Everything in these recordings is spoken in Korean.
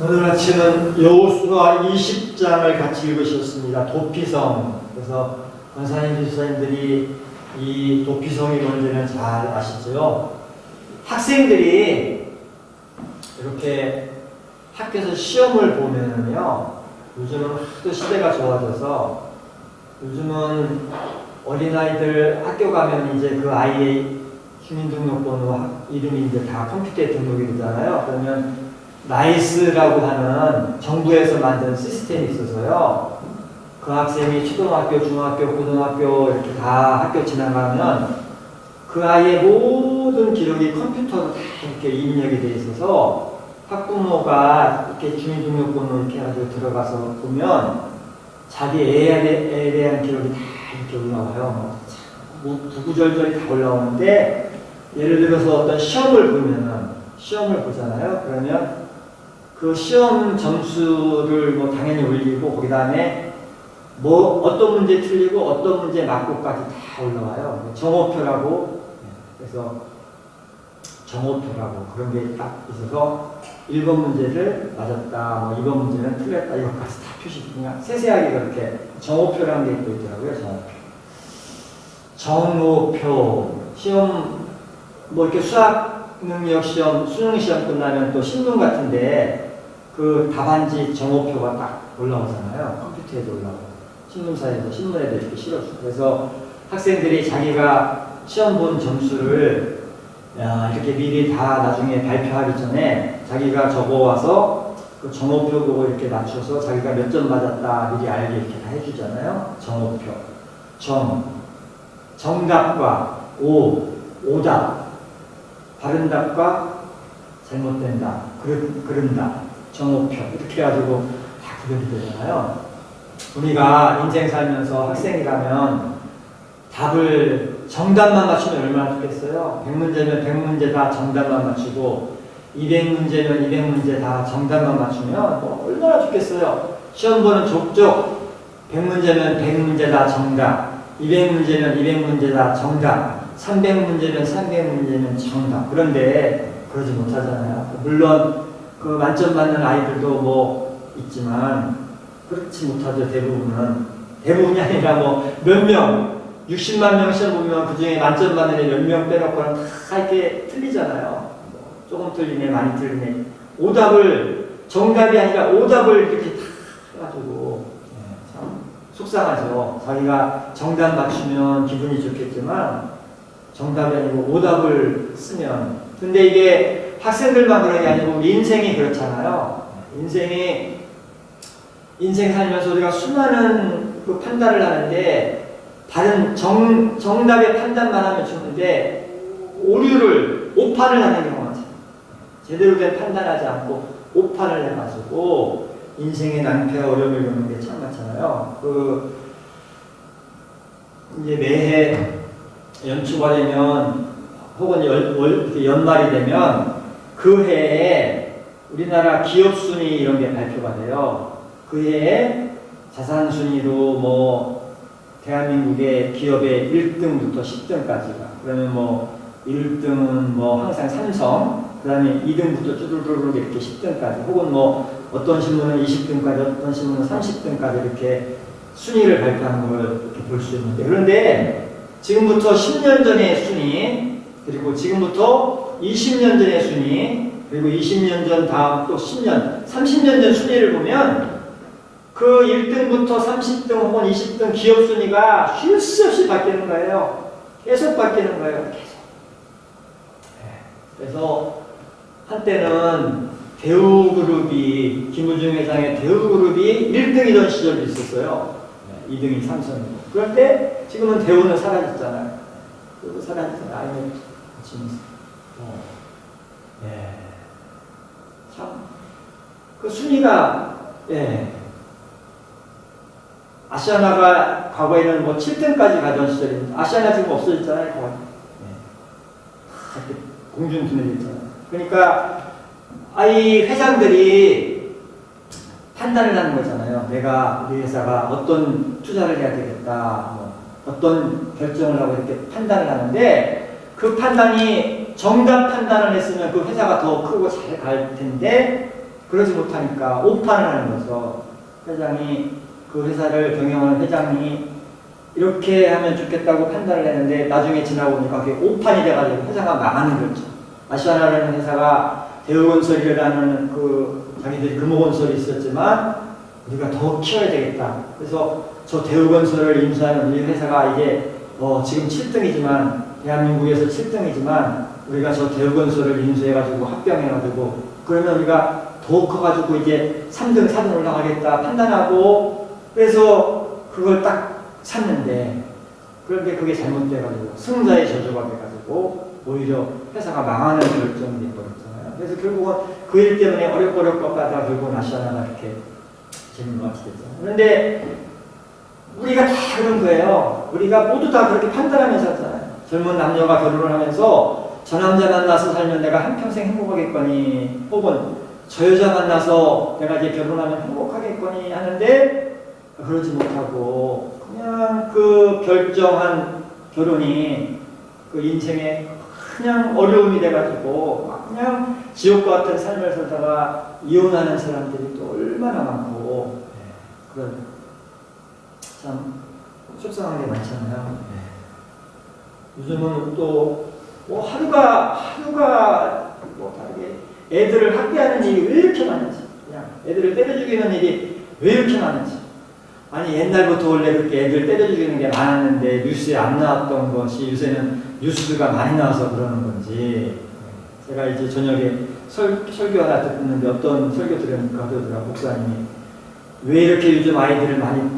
오늘 아침은 여호수아 20장을 같이 읽으셨습니다. 도피성. 그래서 권사님 교사님들이 이 도피성이 뭔지는 잘 아시죠? 학생들이 이렇게 학교에서 시험을 보면은요, 요즘은 하도 시대가 좋아져서 요즘은 어린아이들 학교 가면 이제 그 아이의 주민등록번호 학- 이름이 이제 다 컴퓨터에 등록이 되잖아요. 그러면 나이스라고 하는 정부에서 만든 시스템이 있어서요. 그 학생이 초등학교, 중학교, 고등학교 이렇게 다 학교 지나가면 그 아이의 모든 기록이 컴퓨터로 다 이렇게 입력이 돼 있어서 학부모가 이렇게 주민등록번호 이렇게 해가지고 들어가서 보면 자기 애에, 애에 대한 기록이 다 이렇게 올라와요. 뭐 구구절절이 다 올라오는데 예를 들어서 어떤 시험을 보면은 시험을 보잖아요. 그러면 그 시험 점수를 뭐 당연히 올리고 그 다음에 뭐 어떤 문제 틀리고 어떤 문제 맞고까지 다 올라와요. 정오표라고 그래서 정오표라고 그런 게 딱 있어서 1번 문제를 맞았다, 뭐 2번 문제는 틀렸다 이것까지 다 표시 그냥 세세하게 그렇게 정오표라는 게 있고 있더라고요. 정오표. 정오표 시험 뭐 이렇게 수학 능력 시험, 수능 시험 끝나면 또 신문 같은데 그 답안지 정오표가 딱 올라오잖아요. 컴퓨터에도 올라오고 신문사에서 신문에도 이렇게 실어주고 그래서 학생들이 자기가 시험 본 점수를 야, 이렇게 미리 다 나중에 발표하기 전에 자기가 적어와서 그 정오표 보고 이렇게 맞춰서 자기가 몇점 맞았다 미리 알게 이렇게 다 해주잖아요. 정오표. 정. 정답과 오. 오답. 바른 답과 잘못된 답. 그른, 그른 답. 정오표. 이렇게 해가지고 다 구별이 되잖아요. 우리가 인생 살면서 학생이라면 답을 정답만 맞추면 얼마나 좋겠어요? 100문제면 100문제 다 정답만 맞추고 200문제면 200문제 다 정답만 맞추면 뭐 얼마나 좋겠어요? 시험 보는 족족 100문제면 100문제 다 정답 200문제면 200문제 다 정답 300문제면 300문제면 정답 그런데 그러지 못하잖아요. 물론 그 만점 받는 아이들도 뭐 있지만 그렇지 못하죠 대부분은 대부분이 아니라 뭐 몇 명 60만 명 시험 보면 그 중에 만점 받는 애 몇 명 빼놓고는 다 이렇게 틀리잖아요. 뭐 조금 틀리네, 많이 틀리네. 오답을 정답이 아니라 오답을 이렇게 다 해가지고 예, 참 속상하죠. 자기가 정답 맞추면 기분이 좋겠지만 정답이 아니고 오답을 쓰면 근데 이게 학생들만 그런 게 아니고 인생이 그렇잖아요. 인생이 인생 살면서 우리가 수많은 그 판단을 하는데 다른 정, 정답의 판단만 하면 좋은데 오류를 오판을 하는 경우가 많아요. 제대로 된 판단하지 않고 오판을 해가지고 인생의 낭패와 어려움을 겪는 게 참 많잖아요. 그 이제 매해 연초가 되면 혹은 연, 월, 이렇게 연말이 되면 그 해에 우리나라 기업 순위 이런 게 발표가 돼요. 그 해에 자산 순위로 뭐 대한민국의 기업의 1등부터 10등까지가 그러면 뭐 1등은 뭐 항상 삼성 그 다음에 2등부터 쭈루루루 이렇게 10등까지 혹은 뭐 어떤 신문은 20등까지 어떤 신문은 30등까지 이렇게 순위를 발표하는 걸 이렇게 볼 수 있는데 그런데 지금부터 10년 전의 순위 그리고 지금부터 20년 전의 순위 그리고 20년 전 다음 또 10년 30년 전 순위를 보면 그 1등부터 30등 혹은 20등 기업 순위가 쉴새 없이 바뀌는 거예요. 계속 바뀌는 거예요. 계속. 네. 그래서 한때는 대우그룹이 김우중 회장의 대우그룹이 1등이던 시절도 있었어요. 네. 2등이 삼성이고. 그런데 지금은 대우는 사라졌잖아요. 그리고 사라졌잖아요. 지금 어. 예. 참. 그 순위가 예. 아시아나가 과거에는 뭐 7등까지 가던 시절인데 아시아나 지금 없어졌잖아요. 다 이렇게 공중 분해됐잖아요. 그러니까 아이 회장들이 판단을 하는 거잖아요. 내가 우리 회사가 어떤 투자를 해야 되겠다, 뭐 어떤 결정을 하고 이렇게 판단을 하는데 그 판단이 정답 판단을 했으면 그 회사가 더 크고 잘 갈 텐데 그러지 못하니까 오판을 하는 거죠. 회장이 그 회사를 경영하는 회장이 이렇게 하면 좋겠다고 판단을 했는데 나중에 지나고 보니까 그게 오판이 돼가지고 회사가 망하는 거죠. 아시아나라는 회사가 대우건설이라는 그 자기들이 금호건설이 있었지만 우리가 더 키워야 되겠다. 그래서 저 대우건설을 인수하는 우리 회사가 이제 어 지금 7등이지만 대한민국에서 7등이지만 우리가 저 대우건설을 인수해가지고 합병해가지고 그러면 우리가 더 커가지고 이제 3등, 4등 올라가겠다 판단하고 그래서 그걸 딱 샀는데 그런데 그게 잘못돼가지고 승자의 저주가 돼가지고 오히려 회사가 망하는 결정이 돼버렸잖아요. 그래서 결국은 그 일 때문에 어렵고 꺾다가 결국은 아시아나가 이렇게 재는 것 같겠죠. 그런데 우리가 다 그런 거예요. 우리가 모두 다 그렇게 판단하면서 살잖아요. 젊은 남녀가 결혼을 하면서 저 남자 만나서 살면 내가 한평생 행복하겠거니 혹은 저 여자 만나서 내가 이제 결혼하면 행복하겠거니 하는데 그러지 못하고 그냥 그 결정한 결혼이 그 인생에 그냥 어려움이 돼가지고 막 그냥 지옥과 같은 삶을 살다가 이혼하는 사람들이 또 얼마나 많고 네, 그런 참 속상한 게 많잖아요. 네. 요즘은 또 뭐 하루가 하루가 뭐 다르게 애들을 학대하는 일이 왜 이렇게 많은지 그냥 애들을 때려 죽이는 일이 왜 이렇게 많은지. 아니 옛날부터 원래 그렇게 애들 때려 죽이는 게 많았는데 뉴스에 안 나왔던 것이 요새는 뉴스가 많이 나와서 그러는 건지. 제가 이제 저녁에 설, 설교 하나 듣는데 어떤 설교 들으니까 그러더라 목사님이. 왜 이렇게 요즘 아이들을 많이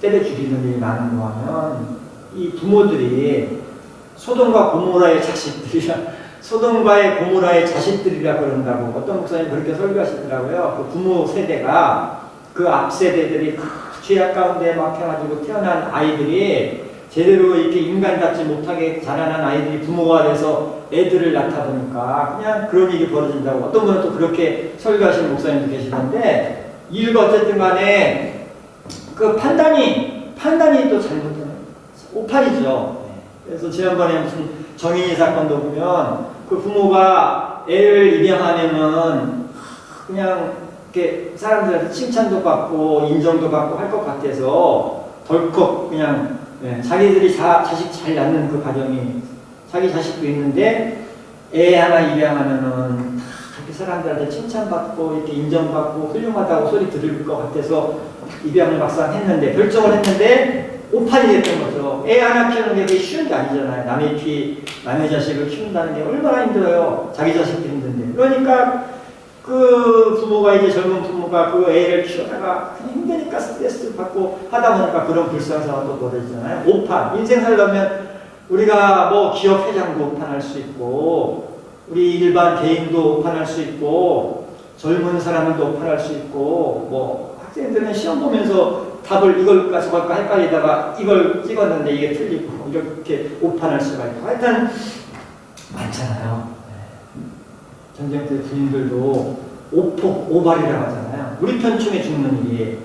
때려 죽이는 일이 많은가 하면 이 부모들이 소돔과 고모라의 자식들이라 소돔과의 고모라의 자식들이라 그런다고 어떤 목사님 그렇게 설교하시더라고요. 그 부모 세대가 그 앞 세대들이 그 죄악 가운데 막혀가지고 태어난 아이들이 제대로 이렇게 인간답지 못하게 자라난 아이들이 부모가 돼서 애들을 낳다 보니까 그냥 그런 일이 벌어진다고 어떤 분은 또 그렇게 설교하시는 목사님도 계시던데 이유가 어쨌든 간에 그 판단이 판단이 또 잘못되는 오판이죠. 네. 그래서 지난번에 무슨 정인이 사건도 보면 그 부모가 애를 입양하면은 그냥 이렇게 사람들한테 칭찬도 받고 인정도 받고 할 것 같아서 덜컥 그냥 예, 자기들이 자, 자식 잘 낳는 그 과정이 자기 자식도 있는데 애 하나 입양하면은 다 그렇게 사람들한테 칭찬받고 이렇게 인정받고 훌륭하다고 소리 들을 것 같아서 입양을 막상 했는데 결정을 했는데 오판이 됐던 거죠. 애 하나 키우는 게 그게 쉬운 게 아니잖아요. 남의 피, 남의 자식을 키운다는 게 얼마나 힘들어요. 자기 자식도 힘든데. 그러니까 그 부모가 이제 젊은 부모가 그 애를 키우다가 힘드니까 스트레스 받고 하다 보니까 그런 불상사가 또 벌어지잖아요. 오판. 인생 살려면 우리가 뭐 기업 회장도 오판할 수 있고 우리 일반 개인도 오판할 수 있고 젊은 사람들도 오판할 수 있고 뭐 학생들은 시험 보면서 답을 이걸까 저걸까 헷갈리다가 이걸 찍었는데 이게 틀리고 이렇게 오판할 수가 있고 하여튼 많잖아요. 네. 전쟁 때 군인들도 오폭, 오발이라고 하잖아요. 우리 편충에 죽는 일이 네.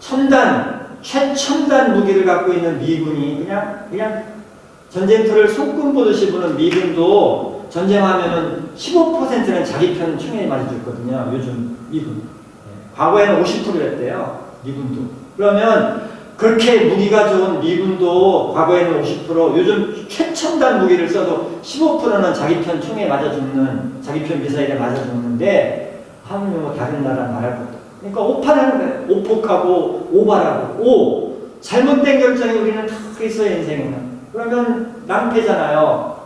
첨단, 최첨단 무기를 갖고 있는 미군이 그냥 그냥 전쟁터를 소금 보듯이 보는 미군도 전쟁하면은 15%는 자기 편 총에 맞아 죽거든요. 요즘 미군. 네. 과거에는 50%였대요. 미군도. 그러면 그렇게 무기가 좋은 미군도 과거에는 50% 요즘 최첨단 무기를 써도 15%는 자기 편 총에 맞아 죽는 자기 편 미사일에 맞아 죽는데 하물며 뭐 다른 나라 말할 것도. 그러니까 오판하는 거예요. 오폭하고 오발하고 오 잘못된 결정이 우리는 다 있어요 인생에는. 그러면 낭패잖아요.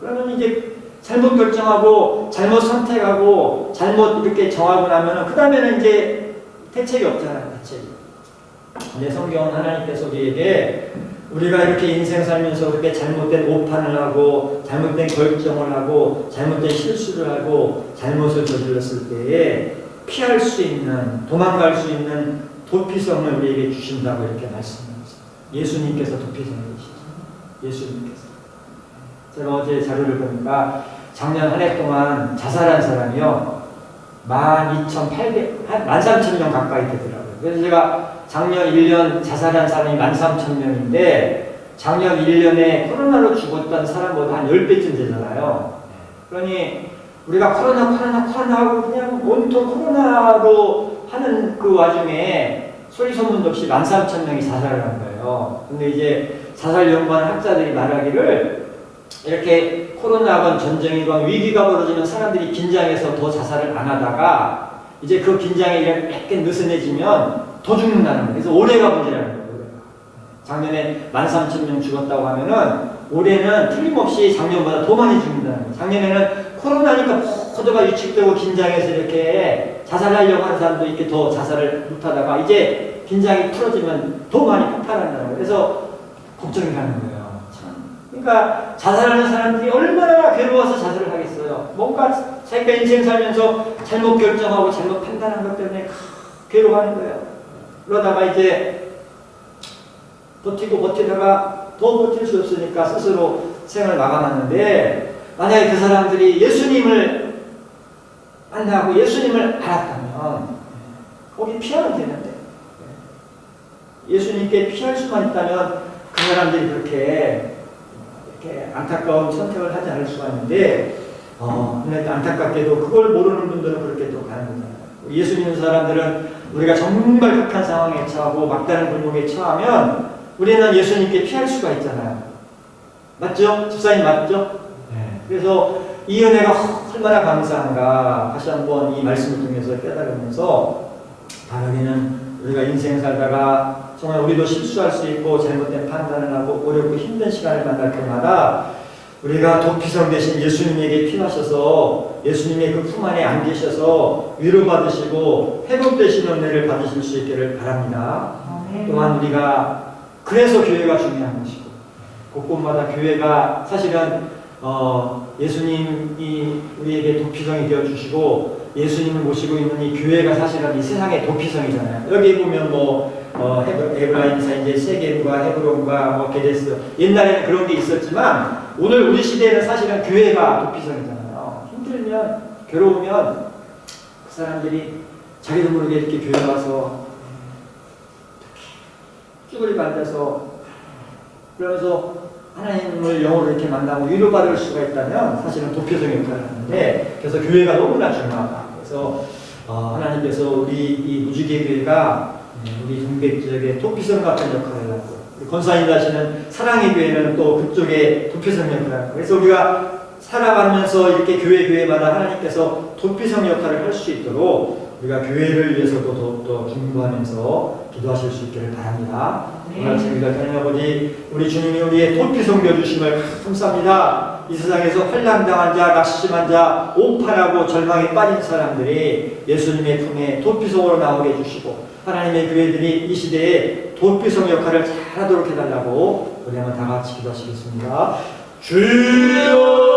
그러면 이제 잘못 결정하고 잘못 선택하고 잘못 이렇게 정하고 나면은 그 다음에는 이제 대책이 없잖아요. 대책이. 근데 성경은 하나님께서 우리에게 우리가 이렇게 인생 살면서 그렇게 잘못된 오판을 하고 잘못된 결정을 하고 잘못된 실수를 하고 잘못을 저질렀을 때에 피할 수 있는 도망갈 수 있는 도피성을 우리에게 주신다고 이렇게 말씀합니다. 예수님께서 도피성이시죠. 예수님께서. 제가 어제 자료를 보니까 작년 한 해 동안 자살한 사람이요. 12,800, 한 13,000명 가까이 되더라고요. 그래서 제가 작년 1년 자살한 사람이 13,000명인데 작년 1년에 코로나로 죽었던 사람보다 한 10배쯤 되잖아요. 그러니 우리가 코로나 코로나 코로나 하고 그냥 지금 코로나로 하는 그 와중에 소리 소문도 없이 13,000명이 자살을 한 거예요. 근데 이제 자살 연구하는 학자들이 말하기를 이렇게 코로나건 전쟁이건 위기가 벌어지면 사람들이 긴장해서 더 자살을 안 하다가 이제 그 긴장이 약간 느슨해지면 더 죽는다는 거예요. 그래서 올해가 문제라는 거예요. 작년에 13,000명 죽었다고 하면은 올해는 틀림없이 작년보다 더 많이 죽는다는 거예요. 작년에는 코로나니까 모두가 위축되고 긴장해서 이렇게 자살하려고 하는 사람도 이렇게 더 자살을 못하다가 이제 긴장이 풀어지면 더 많이 폭발한다는 거예요. 그래서 걱정이 가는 거예요. 참. 그러니까 자살하는 사람들이 얼마나 괴로워서 자살을 하겠어요. 뭔가 자기가 인생 살면서 잘못 결정하고 잘못 판단한 것 때문에 괴로워하는 거예요. 그러다가 이제 버티고 버티다가 더 버틸 수 없으니까 스스로 생을 마감하는데 만약에 그 사람들이 예수님을 만나고 예수님을 알았다면 거기 피하면 되는데 예수님께 피할 수만 있다면 그 사람들이 그렇게 이렇게 안타까운 선택을 하지 않을 수가 있는데 어, 근데 안타깝게도 그걸 모르는 분들은 그렇게 또 가는 거잖아요. 예수 믿는 사람들은 우리가 정말 극한 상황에 처하고 막다른 불목에 처하면 우리는 예수님께 피할 수가 있잖아요. 맞죠? 집사님 맞죠? 네. 그래서 이 은혜가 얼마나 감사한가 다시 한번 이 말씀을 통해서 깨달으면서 다음에는 우리가 인생 살다가 정말 우리도 실수할 수 있고 잘못된 판단을 하고 어렵고 힘든 시간을 만날 때마다 우리가 도피성 대신 예수님에게 피하셔서 예수님의 그 품 안에 안기셔서 위로받으시고 회복되시는 은혜를 받으실 수 있기를 바랍니다. 또한 우리가 그래서 교회가 중요한 것이고 곳곳마다 교회가 사실은 어, 예수님이 우리에게 도피성이 되어 주시고 예수님을 모시고 있는 이 교회가 사실은 이 세상의 도피성이잖아요. 여기 보면 뭐 어, 에브라임사 이제 세겜과 헤브론과 뭐 게데스 옛날에는 그런 게 있었지만 오늘 우리 시대에는 사실은 교회가 도피성이잖아요. 힘들면 괴로우면 그 사람들이 자기도 모르게 이렇게 교회 와서 쭈그리고 앉아서 그러면서 하나님을 영으로 이렇게 만나고 위로받을 수가 있다면 사실은 도표적인 역할을 하는데 그래서 교회가 너무나 중요하다. 그래서 어, 하나님께서 우리 이 무지개 교회가 네, 우리 동백 지역의 도피성 같은 역할을 하고 권사님 다시는 사랑의 교회는 또 그쪽에 도피성 역할을 하고 그래서 우리가 살아가면서 이렇게 교회 교회마다 하나님께서 도피성 역할을 할 수 있도록 우리가 교회를 위해서도 더욱더 중보하면서 기도하실 수 있기를 바랍니다. 아침입니다. 하나님 아버지 우리 주님이 우리의 도피성 되어주심을 감사합니다. 이 세상에서 환란당한 자, 낙심한 자, 오판하고 절망에 빠진 사람들이 예수님의 품에 도피성으로 나오게 해주시고 하나님의 교회들이 이 시대에 도피성 역할을 잘하도록 해달라고 한번 다 같이 기도하시겠습니다. 주여